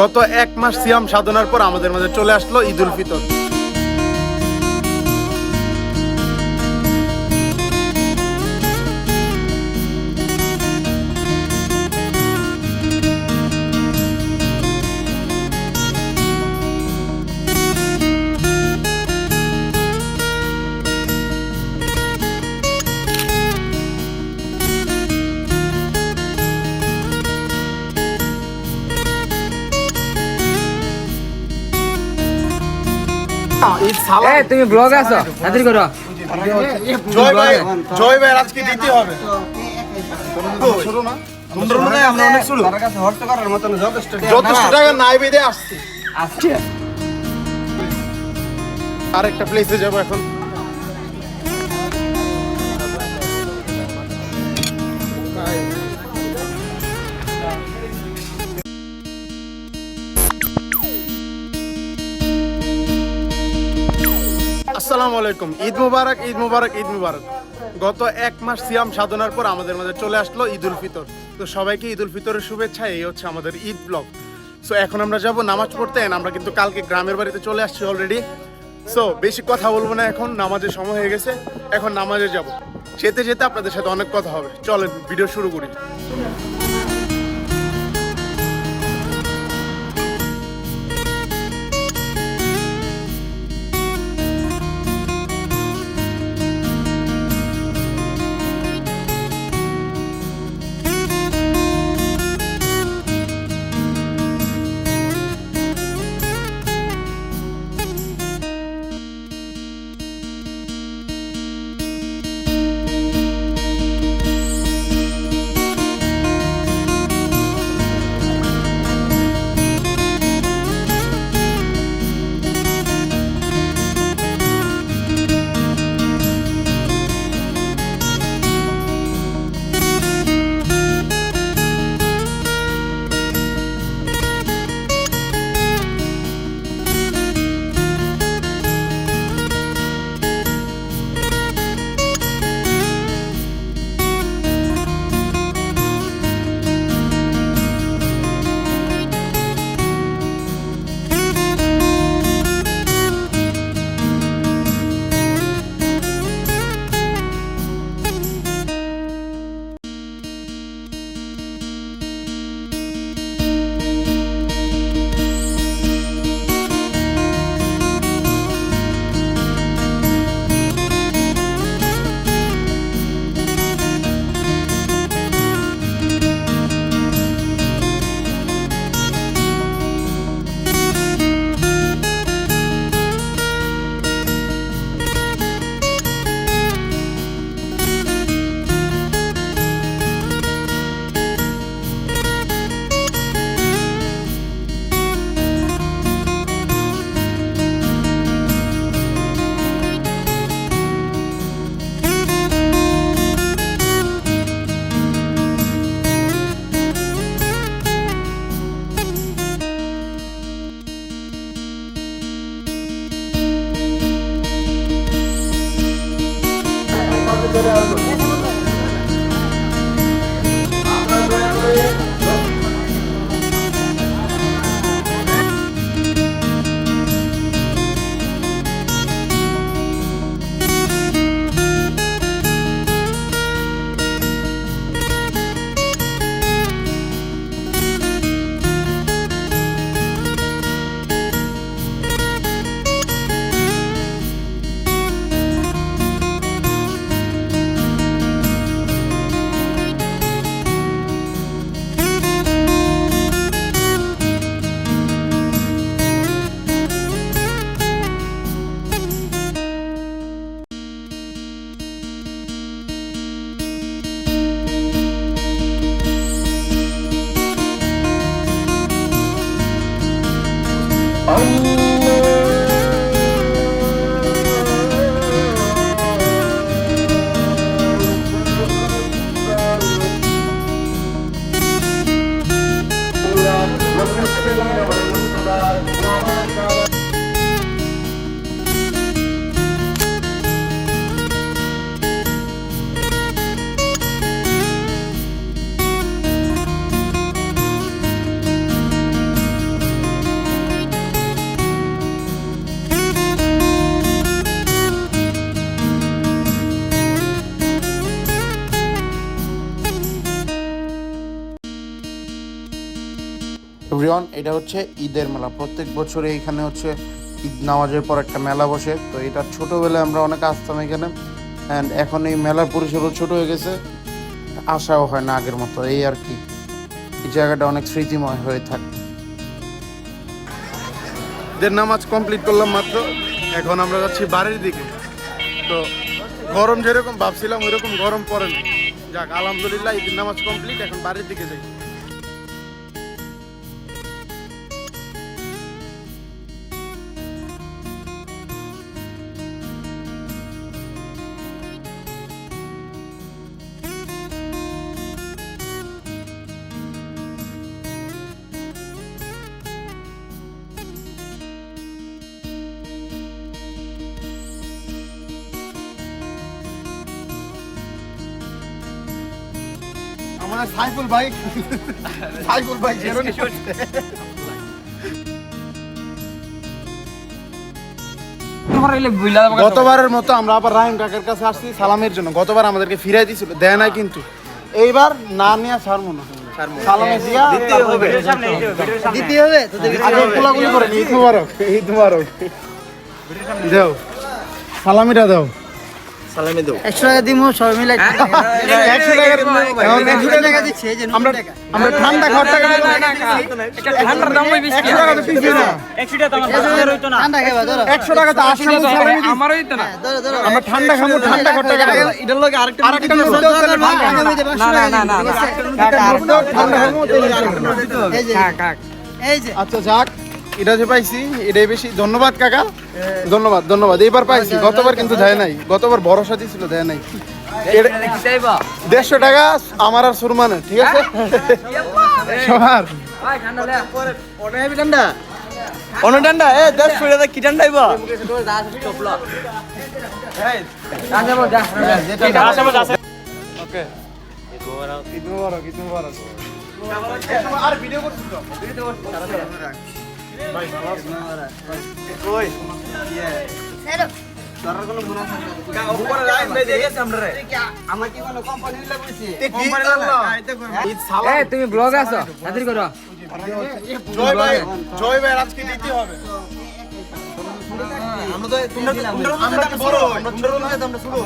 গত এক মাস সিয়াম সাধনার পর আমাদের মাঝে চলে আসলো ঈদ উল ফিতর। এ তুমি ব্লগ আছো? তাড়াতাড়ি করো জয় ভাই জয় ভাই আজকে দিতে হবে। ছোট না তোমরা আমরা অনেক ছোট তার কাছে হর্ত করার মতন যথেষ্ট যথেষ্ট টাকা নাই বেঁধে আসছি। আরেকটা প্লেসে যাব এখন। আসসালামু আলাইকুম। ঈদ মুবারক ঈদ মুবারক ঈদ মুবারক। গত এক মাস সিয়াম সাধনার পর আমাদের মাঝে চলে আসলো ঈদ উল ফিতর। তো সবাইকে ঈদ উল ফিতরের শুভেচ্ছা, এই হচ্ছে আমাদের ঈদ ব্লগ। সো এখন আমরা যাব নামাজ পড়তে আমরা কিন্তু কালকে গ্রামের বাড়িতে চলে আসছি অলরেডি সো বেশি কথা বলব না এখন, নামাজের সময় হয়ে গেছে। এখন নামাজে যাব। যেতে যেতে আপনাদের সাথে অনেক কথা হবে। চলেন ভিডিও শুরু করি। এভরিওয়ান এটা হচ্ছে ঈদের মেলা। প্রত্যেক বছরে এখানে হচ্ছে ঈদ নামাজের পর একটা মেলা বসে। তো এটা ছোটোবেলায় আমরা অনেক আসতাম এখানে। অ্যান্ড এখন এই মেলার পরিসরও ছোট হয়ে গেছে। আশাও হয় না আগের মতো। এই আর কি। এই জায়গাটা অনেক স্মৃতিময় হয়ে থাকে। ঈদের নামাজ কমপ্লিট করলাম মাত্র। এখন আমরা যাচ্ছি বাড়ির দিকে। তো গরম যেরকম ভাবছিলাম, ওইরকম গরম পড়ে না। যাক, আলহামদুলিল্লাহ, ঈদের নামাজ কমপ্লিট এখন বাড়ির দিকে যাই। আমার সাইফুল ভাই। সাইফুল ভাই জেরোনি গতবারের মতো আমরা আবার রাহিম কাকের কাছে আসছি সালামের জন্য। গতবার আমাদেরকে ফিরাই দিয়েছিল দেয় নাই কিন্তু। এইবার না নিয়ে ছাড়বো না। সালামে দিয়া দিতে হবে। তোদের আগে কোলাগুলি করে ঈদ মুবারক। ঈদ মুবারক দেও। সালামিটা দাও। একশো টাকা দিমু সবাই মিলে একশো টাকা দিচ্ছে আমরা আমরা ঠান্ডা খাওয়ার টাকা দেবো। ঠান্ডার দাম ওই বেশি একশো টাকা তো পিছিয়ে না ঠান্ডা খাইবা ধরো একশো টাকা তো আসলে আমারও হইতো না হ্যাঁ, আমরা ঠান্ডা খাব ঠান্ডা খাওয়ার টাকা এটার লগে আরেকটা আরেকটা নোট দাও তাহলে ভাগ হবে। না না না না টাকা নোট দাও, ঠান্ডা খাব, তাহলে এই যে কাক এই যে আচ্ছা যাক এটা যে পাইছি এটাই বেশি। ধন্যবাদ কাকা। ধন্যবাদ ধন্যবাদ। এইবার পাইছি। গতবার কিন্তু দেয় নাই। গতবার ভরসা দিছিল দেয় নাই। দেড়শো টাকা আমার আর সুরমানের ঠিক আছে? সবার। ভাই অন্য ডান্ডা এ কি ডান্ডা আইবা ওকে আর ভিডিও করছিস আমার কি কোনো কোম্পানি লাগছে সালাম। তুমি ব্লগ আছো? হাজির করো জয় ভাই জয় ভাই আজকে দিতে হবে। আমরা তো তোমরা আমরা বড় আমরা আমরা শুরু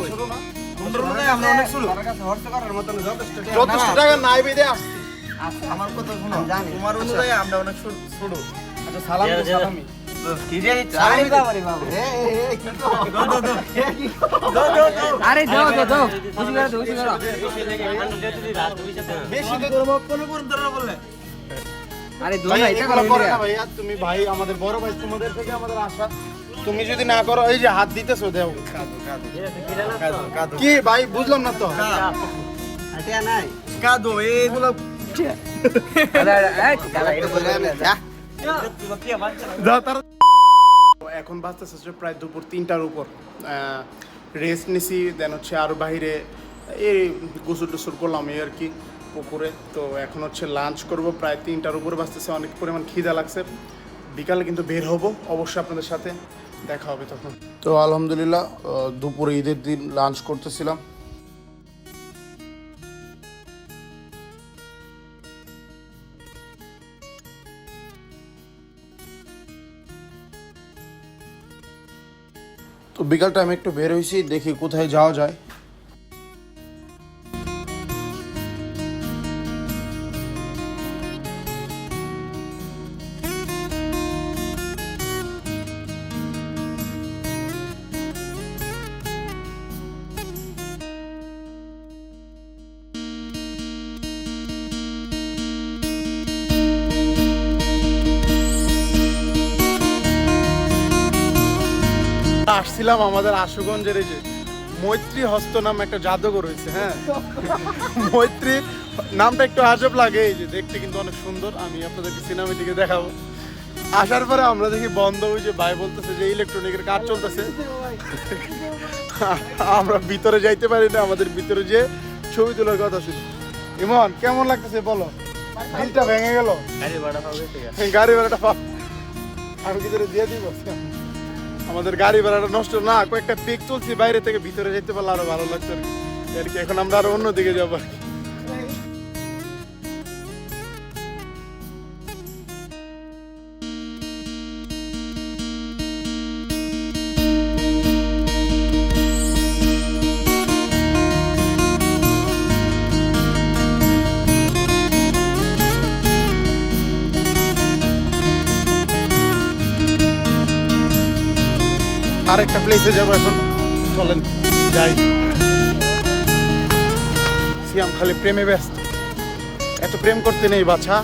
আমরা অনেক শুরু। তার কাছে হর্ষ করার মতন যথেষ্ট যথেষ্ট টাকা নাই বেঁধে আসছি। আমার কথা শুনো। তোমার অনুযায়ী আমরা অনেক শুরু। আচ্ছা সালাম তো সালামি। আরে দাও দাও। দাও করো না তুমি ভাই আমাদের বড় ভাই তোমাদের থেকে আমাদের আশা। তুমি যদি না করো এই যে হাত দিতেছো দেও। কি ভাই বুঝলাম না তো? কাদো। এগুলো এখন বাজতেছে হচ্ছে প্রায় দুপুর তিনটার উপর। রেস্ট নিছি দেন হচ্ছে আরও বাইরে এই গোসল টুসুল করলাম এই আর কি পুকুরে। তো এখন হচ্ছে লাঞ্চ করব প্রায় তিনটার উপরে বাজতেছে অনেক পরিমাণ খিদা লাগছে। বিকালে কিন্তু বের হব অবশ্যই আপনাদের সাথে দেখা হবে তখন। তো আলহামদুলিল্লাহ দুপুরে ঈদের দিন লাঞ্চ করতেছিলাম। বিকাল টাইমে একটু বের হয়েছি দেখি কোথায় যাওয়া যায়। আসছিলাম আমাদের আশুগঞ্জের এই যে মৈত্রী হস্ত নাম একটা জাদুঘর রয়েছে হ্যাঁ? মৈত্রী নামটা একটু আজব লাগে এই যে দেখতে কিন্তু অনেক সুন্দর আমি আপনাদেরকে সিনেমাটিকে দেখাবো। আসার পরে আমরা দেখি বন্ধ ওই যে ভাই বলতেছে যে ইলেকট্রনিকের কাজ চলতেছে। আমরা ভিতরে যাইতে পারি না আমাদের ভিতরে যে ছবি তোলার কথা ছিল। ইমন কেমন লাগতেছে বলো? দিলটা ভেঙে গেল। গাড়ি ভাড়াটা পাব আমি কি তোরে দিয়ে দিব? আমাদের গাড়ি ভাড়াটা নষ্ট না, কয়েকটা পিক চলছি, বাইরে থেকে ভিতরে যেতে পারলে আরও ভালো লাগতো আর কি। আর কি, এখন আমরা আরও অন্যদিকে যাব আর কি আরেকটা প্লেসে যাব এখন। চলেন, যাই। সিয়াম খালি প্রেমে ব্যস্ত। এত প্রেম করতে নেই, বাছা।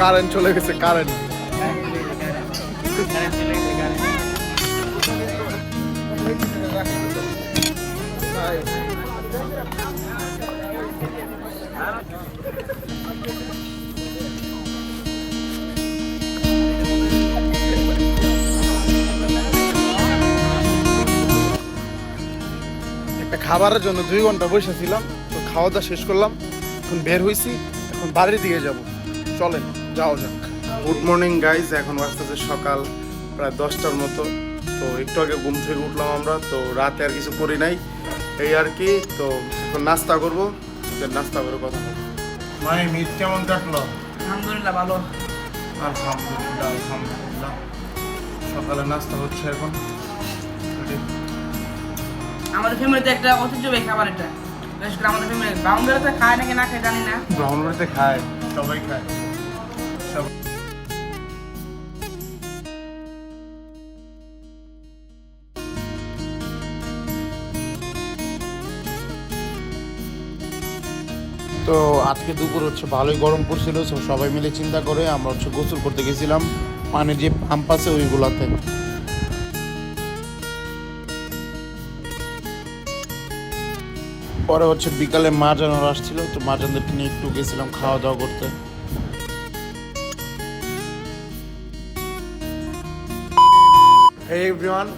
কারেন্ট চলে গেছে, কারেন্ট। একটা খাবারের জন্য দুই ঘণ্টা বসে ছিলাম তো খাওয়া দাওয়া শেষ করলাম, এখন বের হয়েছি এখন বাড়ির দিকে যাব। চলেন। যাও যাক। গুড মর্নিং গাইজ এখন বাজতেছে সকাল প্রায় দশটার মতো। তো একটু আগে ঘুম থেকে উঠলাম আমরা তো রাতে আর কিছু করি নাই। এই আর কি তো এখন নাস্তা করব। নাস্তা করে কথা বলব। মানে মিট কেমন কাটলো? আলহামদুলিল্লাহ ভালো। আলহামদুলিল্লাহ আলহামদুলিল্লাহ। সকালে নাস্তা হচ্ছে এখন। আমাদের ফ্যামিলিতে একটা ঐতিহ্যবাহী খাবার এটা। বিশেষ করে আমাদের ফ্যামিলি বাউন্ডারিতে খায় নাকি না খায় জানি না। ব্রাহ্মণবাড়িতে খায় সবাই খায়। তো আজকে দুপুর হচ্ছে ভালোই গরম পড়ছিল তো সবাই মিলে চিন্তা করে আমরা হচ্ছে গোসল করতে গেছিলাম। পানির যে পাম্প আছে ওইগুলাতে। পরে হচ্ছে বিকালে মা জানার আসছিল, তো মা জানদেরকে নিয়ে একটু গেছিলাম খাওয়া দাওয়া করতে। হে এভরিওয়ান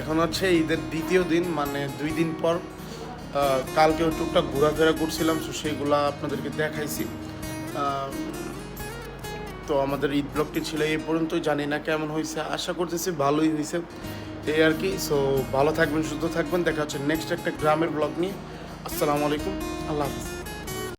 এখন হচ্ছে ঈদের দ্বিতীয় দিন মানে দুই দিন পর কালকে কালকেও টুকটাক ঘোরাফেরা করছিলাম, তো সেইগুলা আপনাদেরকে দেখাইছি। তো আমাদের ঈদ ব্লগটি ছিল এই পর্যন্তই, জানি না কেমন হয়েছে, আশা করতেছি ভালোই হয়েছে, এই আর কি। সো ভালো থাকবেন, সুস্থ থাকবেন, দেখা হচ্ছে নেক্সট একটা গ্রামের ব্লগ নিয়ে। আসসালামু আলাইকুম, আল্লাহ হাফিজ।